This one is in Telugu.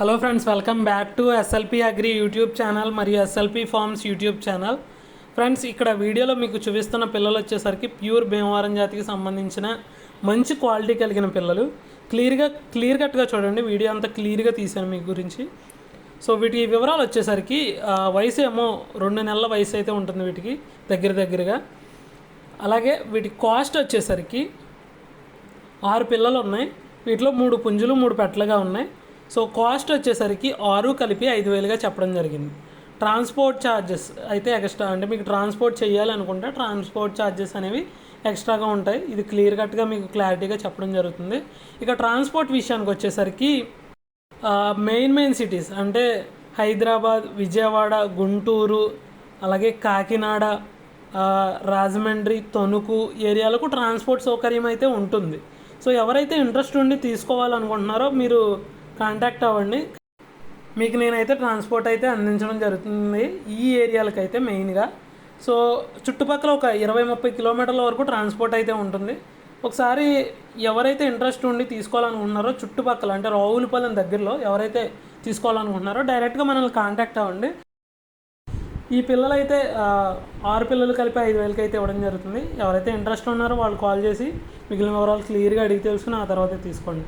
Hello friends welcome back to SLP agri YouTube channel మరియు SLP farms YouTube channel friends ఇక్కడ వీడియోలో మీకు చూపిస్తున్న పిల్లలు వచ్చేసరికి ప్యూర్ భీమవరం జాతికి సంబంధించిన మంచి క్వాలిటీ కలిగిన పిల్లలు. క్లియర్గా క్లియర్ కట్గా చూడండి వీడియో అంతా క్లియర్గా తీశాను మీ గురించి. సో వీటి వివరాలు వచ్చేసరికి వయసు ఏమో రెండు నెలల వయసు అయితే ఉంటుంది వీటికి దగ్గర దగ్గరగా. అలాగే వీటి కాస్ట్ వచ్చేసరికి ఆరు పిల్లలు ఉన్నాయి. వీటిలో మూడు పుంజులు మూడు పెట్టలుగా ఉన్నాయి. సో కాస్ట్ వచ్చేసరికి ఆరు కలిపి ఐదు వేలుగా చెప్పడం జరిగింది. ట్రాన్స్పోర్ట్ ఛార్జెస్ అయితే ఎక్స్ట్రా అంటే మీకు ట్రాన్స్పోర్ట్ చేయాలనుకుంటే ట్రాన్స్పోర్ట్ ఛార్జెస్ అనేవి ఎక్స్ట్రాగా ఉంటాయి. ఇది క్లియర్ కట్గా మీకు క్లారిటీగా చెప్పడం జరుగుతుంది. ఇక ట్రాన్స్పోర్ట్ విషయానికి వచ్చేసరికి మెయిన్ మెయిన్ సిటీస్ అంటే హైదరాబాద్ విజయవాడ గుంటూరు అలాగే కాకినాడ రాజమండ్రి తణుకు ఏరియాలకు ట్రాన్స్పోర్ట్ సౌకర్యం అయితే ఉంటుంది. సో ఎవరైతే ఇంట్రెస్ట్ ఉండి తీసుకోవాలనుకుంటున్నారో మీరు కాంటాక్ట్ అవ్వండి. మీకు నేనైతే ట్రాన్స్పోర్ట్ అయితే అందించడం జరుగుతుంది. ఈ ఏరియాలకైతే మెయిన్గా సో చుట్టుపక్కల ఒక ఇరవై ముప్పై కిలోమీటర్ల వరకు ట్రాన్స్పోర్ట్ అయితే ఉంటుంది. ఒకసారి ఎవరైతే ఇంట్రెస్ట్ ఉండి తీసుకోవాలనుకుంటున్నారో చుట్టుపక్కల అంటే రావులపాలెం దగ్గరలో ఎవరైతే తీసుకోవాలనుకుంటున్నారో డైరెక్ట్గా మనల్ని కాంటాక్ట్ అవ్వండి. ఈ పిల్లలైతే ఆరు పిల్లలు కలిపి ఐదు వేలకి అయితే ఇవ్వడం జరుగుతుంది. ఎవరైతే ఇంట్రెస్ట్ ఉన్నారో వాళ్ళు కాల్ చేసి మిగిలిన వివరాలు క్లియర్గా అడిగి తెలుసుకుని ఆ తర్వాత తీసుకోండి.